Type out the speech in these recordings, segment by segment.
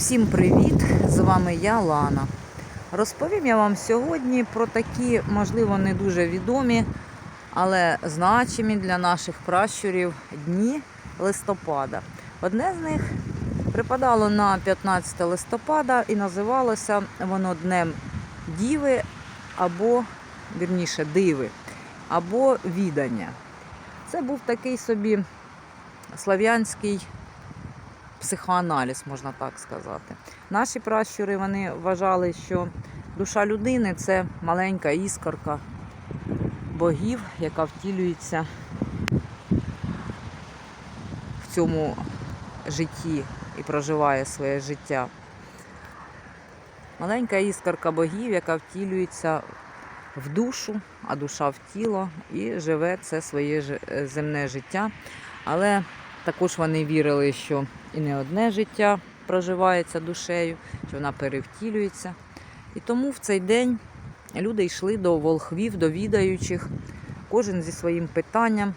Всім привіт! З вами я Лана. Розповім я вам сьогодні про такі, можливо, не дуже відомі, але значимі для наших пращурів дні листопада. Одне з них припадало на 15 листопада і називалося воно Днем Діви або, вірніше, диви, або відання. Це був такий собі слав'янський психоаналіз, можна так сказати. Наші пращури вони вважали, що душа людини це маленька іскорка богів, яка втілюється в цьому житті і проживає своє життя. Маленька іскорка богів, яка втілюється в душу, а душа в тіло і живе це своє е, земне життя. Але також вони вірили, що і не одне життя проживається душею, що вона перевтілюється. І тому в цей день люди йшли до волхвів, до відаючих, кожен зі своїм питанням.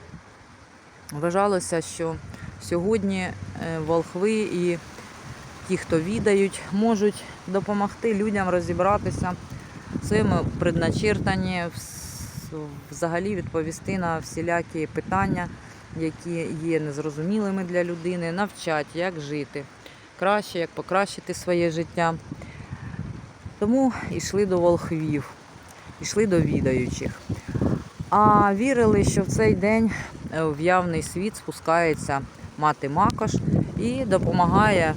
Вважалося, що сьогодні е, волхви і ті, хто відають, можуть допомогти людям розібратися в своєму предначертанні, взагалі відповісти на всілякі питання, які є незрозумілими для людини, навчать, як жити краще, як покращити своє життя. Тому йшли до волхвів, йшли до відаючих. А вірили, що в цей день е, в явний світ спускається мати Макош і допомагає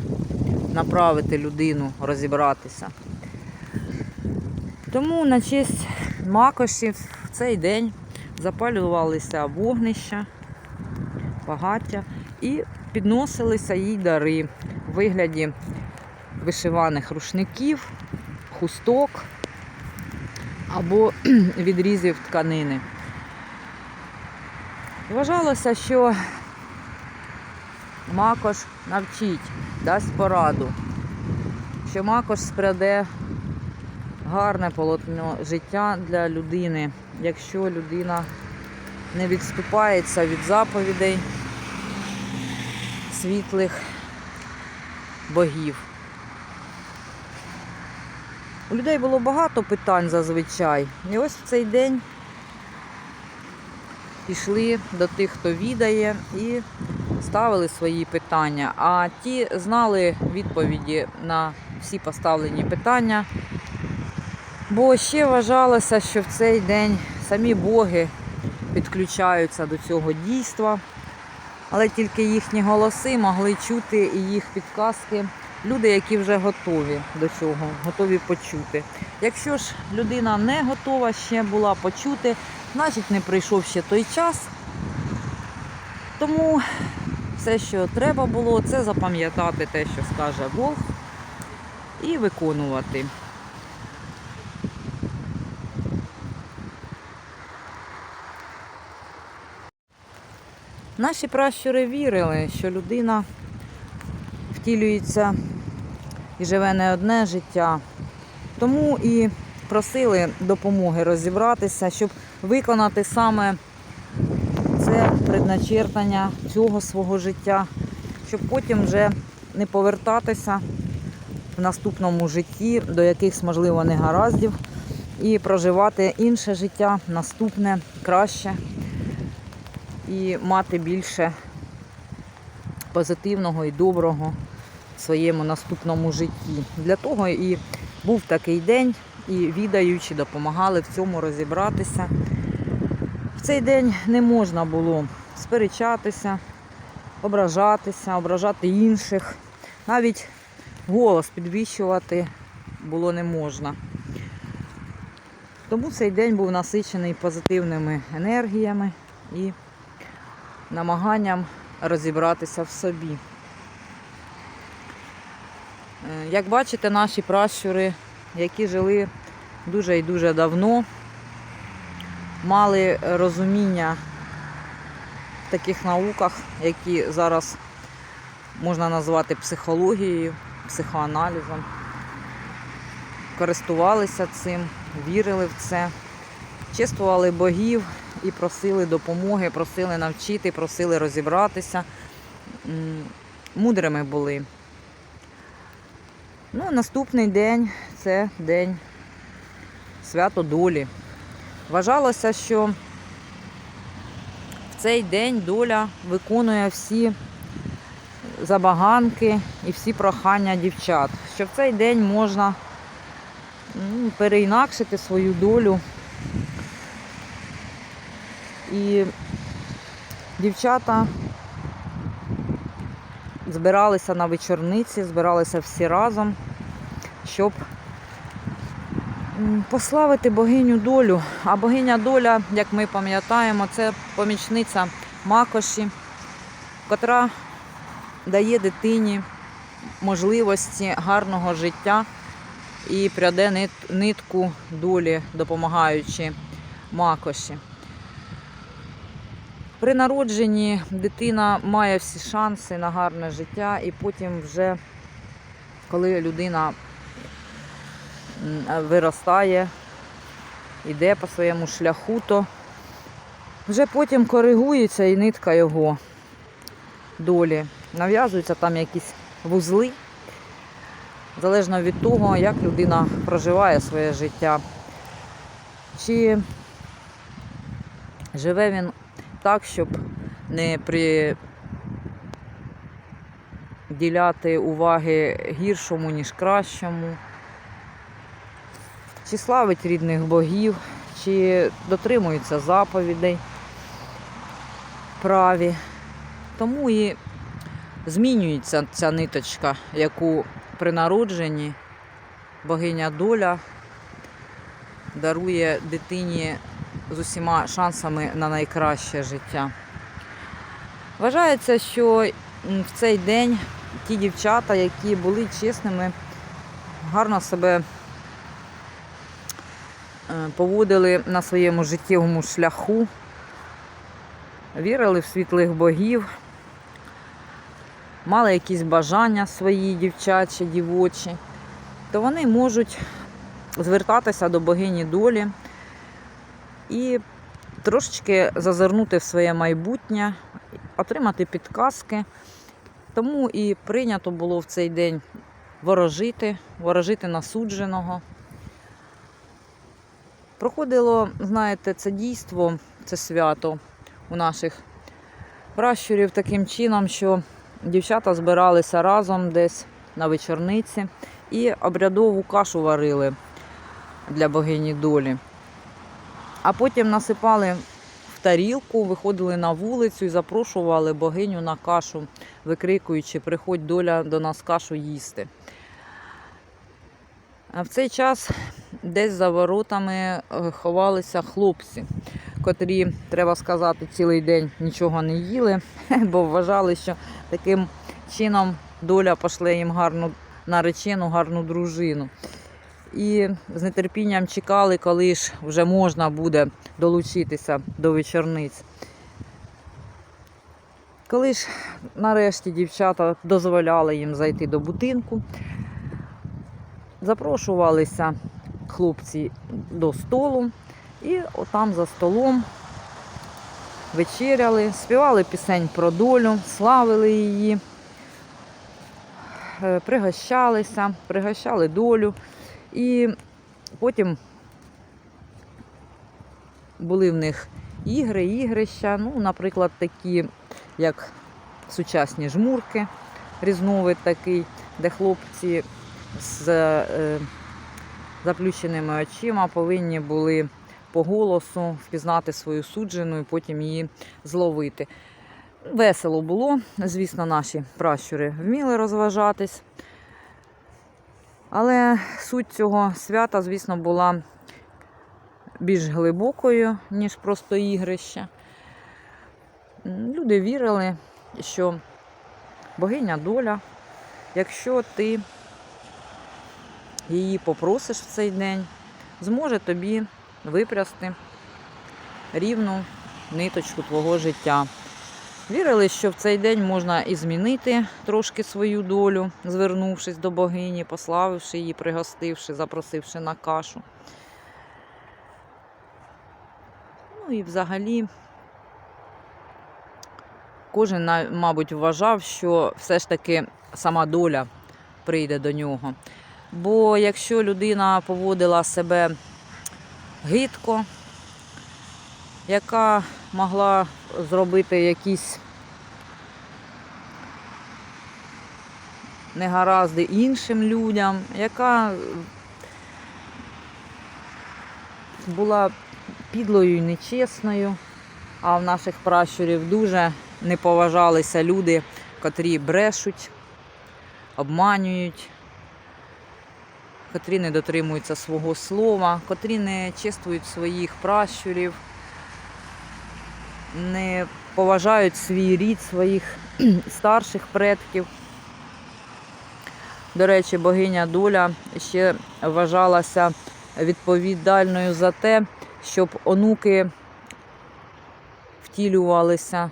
направити людину розібратися. Тому на честь Макошів в цей день запалювалися вогнища, багаття і підносилися їй дари в вигляді вишиваних рушників, хусток або відрізів тканини. Вважалося, що Макош навчить, дасть пораду, що Макош спряде гарне полотно життя для людини, якщо людина не відступається від заповідей світлих богів. У людей було багато питань зазвичай. І ось в цей день пішли до тих, хто відає, і ставили свої питання. А ті знали відповіді на всі поставлені питання. Бо ще вважалося, що в цей день самі боги підключаються до цього дійства, але тільки їхні голоси могли чути і їх підказки люди, які вже готові до цього, готові почути. Якщо ж людина не готова ще була почути, значить не прийшов ще той час. Тому все, що треба було, це запам'ятати те, що скаже Бог, і виконувати. Наші пращури вірили, що людина втілюється і живе не одне життя. Тому і просили допомоги розібратися, щоб виконати саме це предначертання цього свого життя, щоб потім вже не повертатися в наступному житті до якихось, можливо, негараздів і проживати інше життя, наступне, краще і мати більше позитивного і доброго в своєму наступному житті. Для того і був такий день, і відаючі допомагали в цьому розібратися. В цей день не можна було сперечатися, ображатися, ображати інших. Навіть голос підвищувати було не можна. Тому цей день був насичений позитивними енергіями і намаганням розібратися в собі. Е, Як бачите, наші пращури, які жили дуже і дуже давно, мали розуміння в таких науках, які зараз можна назвати психологією, психоаналізом. Користувалися цим, вірили в це, чествували богів і просили допомоги, просили навчити, просили розібратися. Мудрими були. Ну, наступний день це день свято долі. Вважалося, що в цей день доля виконує всі забаганки і всі прохання дівчат. Що в цей день можна переінакшити свою долю. І дівчата збиралися на вечорниці, збиралися всі разом, щоб пославити богиню долю. А богиня доля, як ми пам'ятаємо, це помічниця Макоші, котра дає дитині можливості гарного життя і пряде нитку долі, допомагаючи Макоші. При народженні дитина має всі шанси на гарне життя, і потім вже, коли людина виростає, йде по своєму шляху, то вже потім коригується і нитка його долі. Нав'язуються там якісь вузли, залежно від того, як людина проживає своє життя. Чи живе він так, щоб не приділяти уваги гіршому, ніж кращому, чи славить рідних богів, чи дотримується заповідей праві. Тому і змінюється ця ниточка, яку при народженні богиня доля дарує дитині з усіма шансами на найкраще життя. Вважається, що в цей день ті дівчата, які були чесними, гарно себе е, поводили на своєму життєвому шляху, вірили в світлих богів, мали якісь бажання свої дівчачі, дівочі, то вони можуть звертатися до богині долі і трошечки зазирнути в своє майбутнє, отримати підказки. Тому і прийнято було в цей день ворожити, ворожити насудженого. Проходило, знаєте, це дійство, це свято у наших пращурів таким чином, що дівчата збиралися разом десь на вечорниці і обрядову кашу варили для богині долі. А потім насипали в тарілку, виходили на вулицю і запрошували богиню на кашу, викрикуючи, приходь доля до нас кашу їсти. А в цей час десь за воротами е, ховалися хлопці, котрі, треба сказати, цілий день нічого не їли, бо вважали, що таким чином доля пошле їм гарну наречену, гарну дружину. І з нетерпінням чекали, коли ж вже можна буде долучитися до вечорниць. Коли ж нарешті дівчата дозволяли їм зайти до будинку, запрошувалися хлопці до столу, і отам за столом вечеряли, співали пісень про долю, славили її, е, пригощалися, пригощали долю. І потім були в них ігри, ігрища, ну, наприклад, такі, як сучасні жмурки, різновид такий, де хлопці з е, заплющеними очима повинні були по голосу впізнати свою суджену і потім її зловити. Весело було, звісно, наші пращури вміли розважатись. Але суть цього свята, звісно, була більш глибокою, ніж просто ігрище. Люди вірили, що богиня доля, якщо ти її попросиш в цей день, зможе тобі випрясти рівну ниточку твого життя. Вірили, що в цей день можна і змінити трошки свою долю, звернувшись до богині, пославивши її, пригостивши, запросивши на кашу. Ну і взагалі кожен, мабуть, вважав, що все ж таки сама доля прийде до нього. Бо якщо людина поводила себе гидко, яка могла зробити якісь негаразди іншим людям, яка була підлою і нечесною, а в наших пращурів дуже не поважалися люди, котрі брешуть, обманюють, котрі не дотримуються свого слова, котрі не чествують своїх пращурів, не поважають свій рід своїх старших предків. До речі, богиня доля ще вважалася відповідальною за те, щоб онуки втілювалися,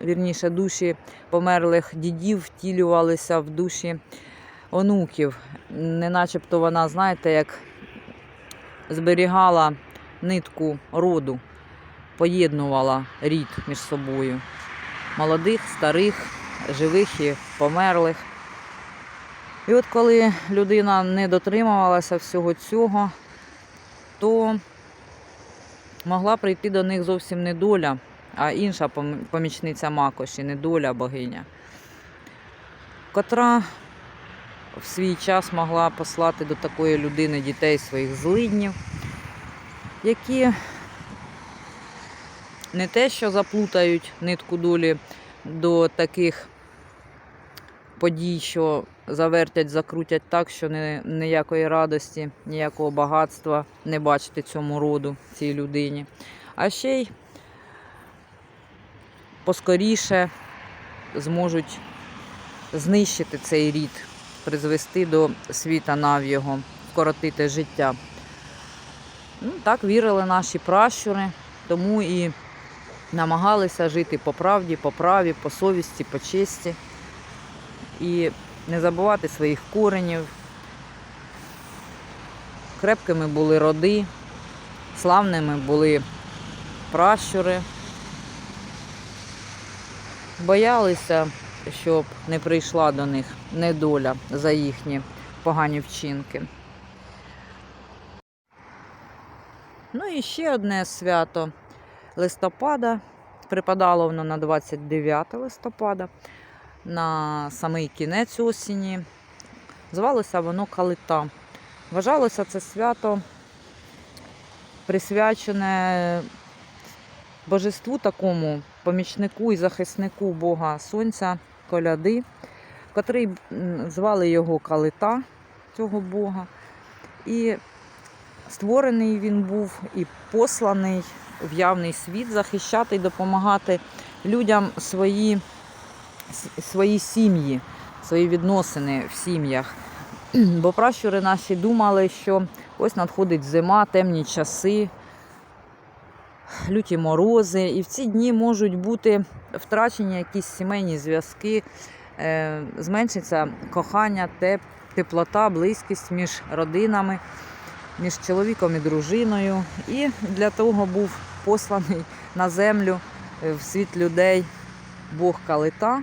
вірніше, душі померлих дідів втілювалися в душі онуків. Не начебто вона, знаєте, як зберігала нитку роду, поєднувала рід між собою. Молодих, старих, живих і померлих. І от коли людина не дотримувалася всього цього, то могла прийти до них зовсім не доля, а інша помічниця Макоші, не доля богиня, котра в свій час могла послати до такої людини дітей своїх злиднів, які не те, що заплутають нитку долі до таких подій, що завертять, закрутять так, що не, ніякої радості, ніякого багатства не бачити цьому роду, цій людині. А ще й поскоріше зможуть знищити цей рід, призвести до світа нав'ього, вкоротити життя. Ну, так вірили наші пращури, тому і намагалися жити по правді, по праві, по совісті, по честі і не забувати своїх коренів. Крепкими були роди, славними були пращури. Боялися, щоб не прийшла до них недоля за їхні погані вчинки. Ну і ще одне свято листопада. Припадало воно на 29 листопада на самий кінець осені. Звалося воно Калита. Вважалося це свято присвячене божеству такому, помічнику і захиснику Бога Сонця, коляди, котрий звали його Калита, цього Бога. І створений він був і посланий в явний світ захищати і допомагати людям свої свої сім'ї, свої відносини в сім'ях. Бо пращури наші думали, що ось надходить зима, темні часи, люті морози, і в ці дні можуть бути втрачені якісь сімейні зв'язки, е, зменшиться кохання, теплота, близькість між родинами, між чоловіком і дружиною. І для того був посланий на землю е, в світ людей Бог Калита,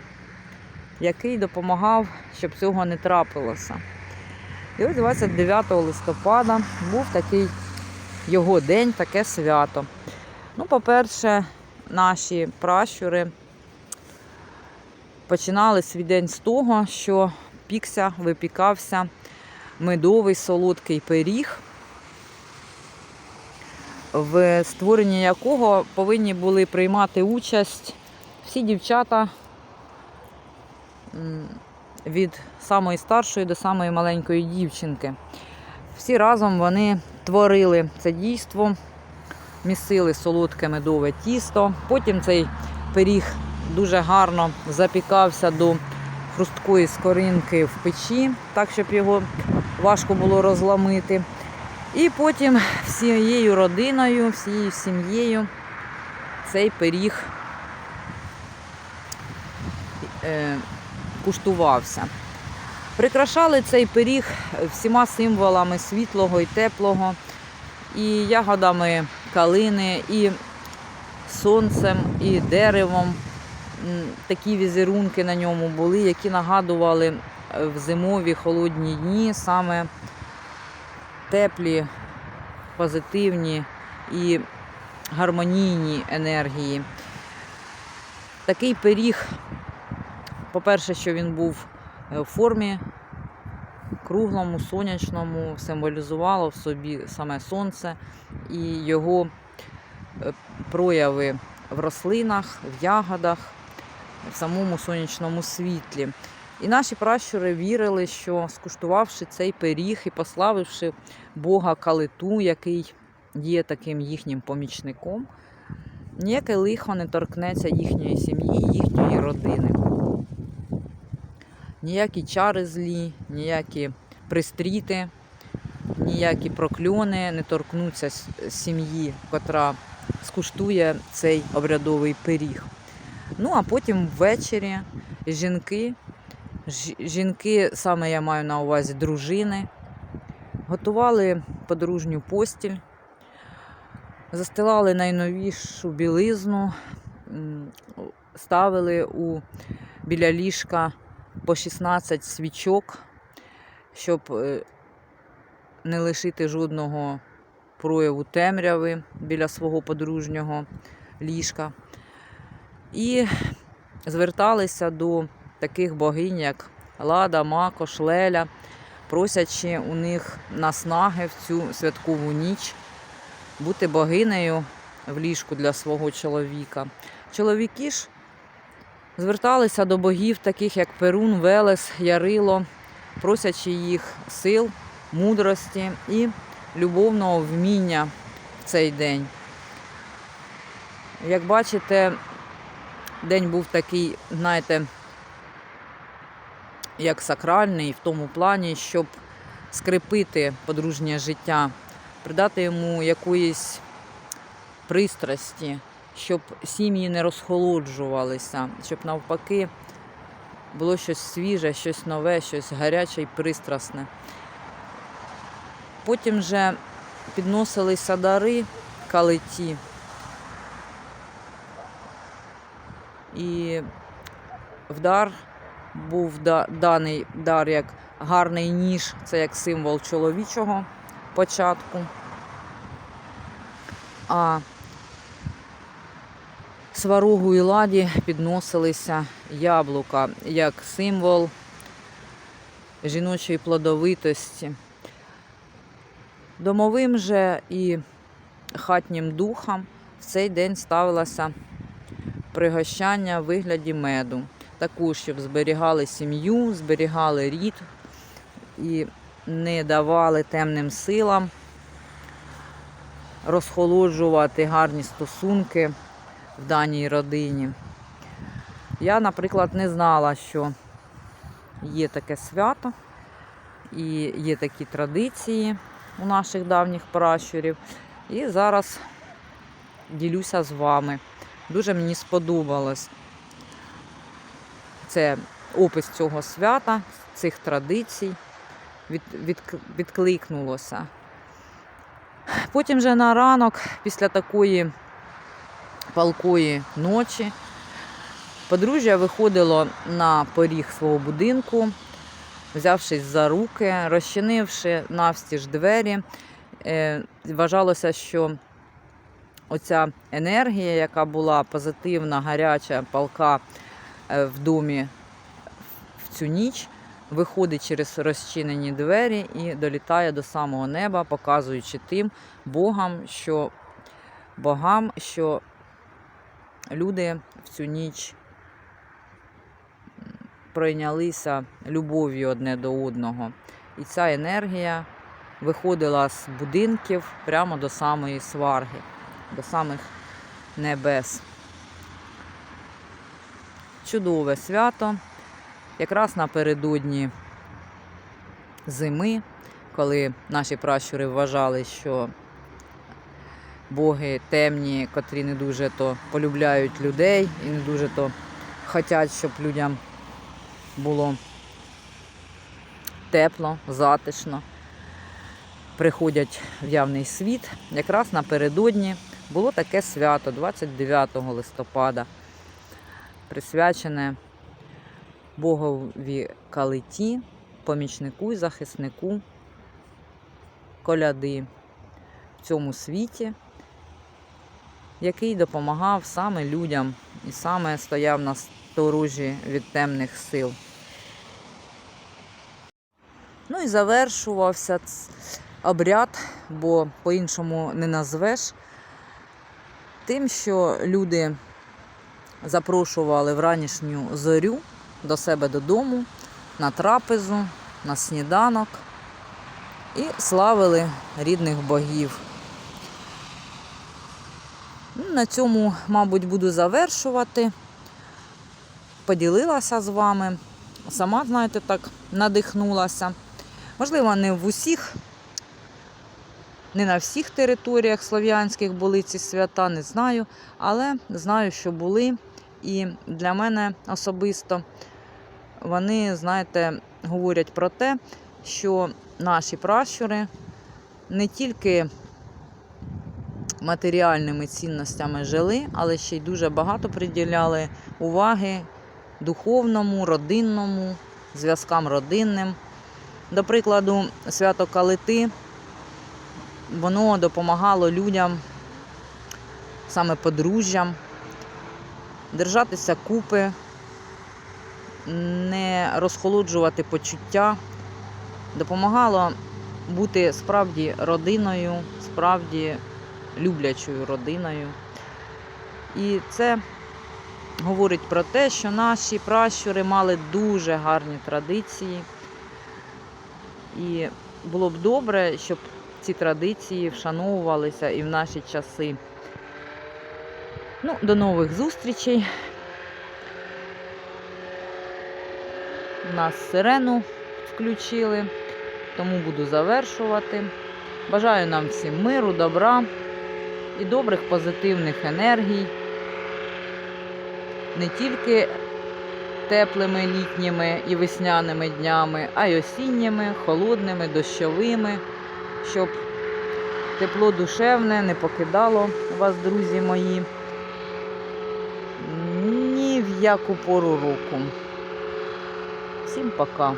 який допомагав, щоб цього не трапилося. І ось 29 листопада був такий його день, таке свято. Ну, по-перше, наші пращури починали свій день з того, що пікся, випікався медовий солодкий пиріг, в створенні якого повинні були приймати участь всі дівчата від самої старшої до самої маленької дівчинки. Всі разом вони творили це дійство, місили солодке медове тісто. Потім цей пиріг дуже гарно запікався до хрусткої скоринки в печі, так щоб його важко було розламити. І потім всією родиною, всією сім'єю цей пиріг е, куштувався. Прикрашали цей пиріг всіма символами світлого і теплого, і ягодами калини, і сонцем, і деревом. Такі візерунки на ньому були, які нагадували в зимові холодні дні саме теплі, позитивні і гармонійні енергії. Такий пиріг, по-перше, що він був е, в формі круглому, сонячному, символізувало в собі саме сонце і його е, прояви в рослинах, в ягодах, в самому сонячному світлі. І наші пращури вірили, що скуштувавши цей пиріг і пославивши Бога Калиту, який є таким їхнім помічником, ніяке лихо не торкнеться їхньої сім'ї, їхньої родини. Ніякі чари злі, ніякі пристріти, ніякі прокльони не торкнуться сім'ї, котра скуштує цей обрядовий пиріг. Ну, а потім ввечері жінки, жінки, саме я маю на увазі дружини, готували подружню постіль, застилали найновішу білизну, ставили у, біля ліжка по 16 свічок, щоб е, не лишити жодного прояву темряви біля свого подружнього ліжка. І зверталися до таких богинь, як Лада, Макош, Леля, просячи у них наснаги в цю святкову ніч бути богинею в ліжку для свого чоловіка. Чоловіки ж зверталися до богів, таких як Перун, Велес, Ярило, просячи їх сил, мудрості і любовного вміння в цей день. Як бачите, день був такий, знаєте, як сакральний в тому плані, щоб скрепити подружнє життя, придати йому якоїсь пристрасті, щоб сім'ї не розхолоджувалися, щоб навпаки було щось свіже, щось нове, щось гаряче і пристрасне. Потім же підносилися дари калиті. І в дар був да- даний дар як гарний ніж, це як символ чоловічого початку. А сварогу і ладі підносилися яблука як символ жіночої плодовитості. Домовим же і хатнім духам в цей день ставилося пригощання в вигляді меду. Також, щоб зберігали сім'ю, зберігали рід і не давали темним силам розхолоджувати гарні стосунки в даній родині. Я, наприклад, не знала, що є таке свято і є такі традиції у наших давніх пращурів. І зараз ділюся з вами. Дуже мені сподобалось це опис цього свята, цих традицій. Від, від, відкликнулося. Потім вже на ранок, після такої палкої ночі, подружжя виходило на поріг свого будинку, взявшись за руки, розчинивши навстіж двері. Е, Вважалося, що оця енергія, яка була позитивна, гаряча, палка в домі в цю ніч, виходить через розчинені двері і долітає до самого неба, показуючи тим Богам, що богам, що люди в цю ніч пройнялися любов'ю одне до одного. І ця енергія виходила з будинків прямо до самої сварги, до самих небес. Чудове свято, якраз напередодні зими, коли наші пращури вважали, що боги темні, котрі не дуже то полюбляють людей і не дуже то хочуть, щоб людям було тепло, затишно. Приходять в явний світ. Якраз напередодні було таке свято 29 листопада, присвячене Богові калиті, помічнику і захиснику коляди в цьому світі, який допомагав саме людям і саме стояв на сторожі від темних сил. Ну і завершувався обряд, бо по-іншому не назвеш, тим, що люди запрошували в ранішню зорю до себе додому на трапезу, на сніданок і славили рідних богів. Ну, На цьому, мабуть, буду завершувати. Поділилася з вами. Сама, знаєте, так надихнулася. Можливо, не в усіх, не на всіх територіях слов'янських були ці свята, не знаю, але знаю, що були. І для мене особисто вони, знаєте, говорять про те, що наші пращури не тільки матеріальними цінностями жили, але ще й дуже багато приділяли уваги духовному, родинному, зв'язкам родинним. До прикладу, свято Калити, воно допомагало людям, саме подружжям, держатися купи, не розхолоджувати почуття, допомагало бути справді родиною, справді люблячою родиною. І це говорить про те, що наші пращури мали дуже гарні традиції. І було б добре, щоб ці традиції вшановувалися і в наші часи. Ну, до нових зустрічей. Нас сирену включили, тому буду завершувати. Бажаю нам всім миру, добра і добрих позитивних енергій. Не тільки теплими літніми і весняними днями, а й осінніми, холодними, дощовими, щоб тепло душевне не покидало вас, друзі мої, яку пору року. Всім пока.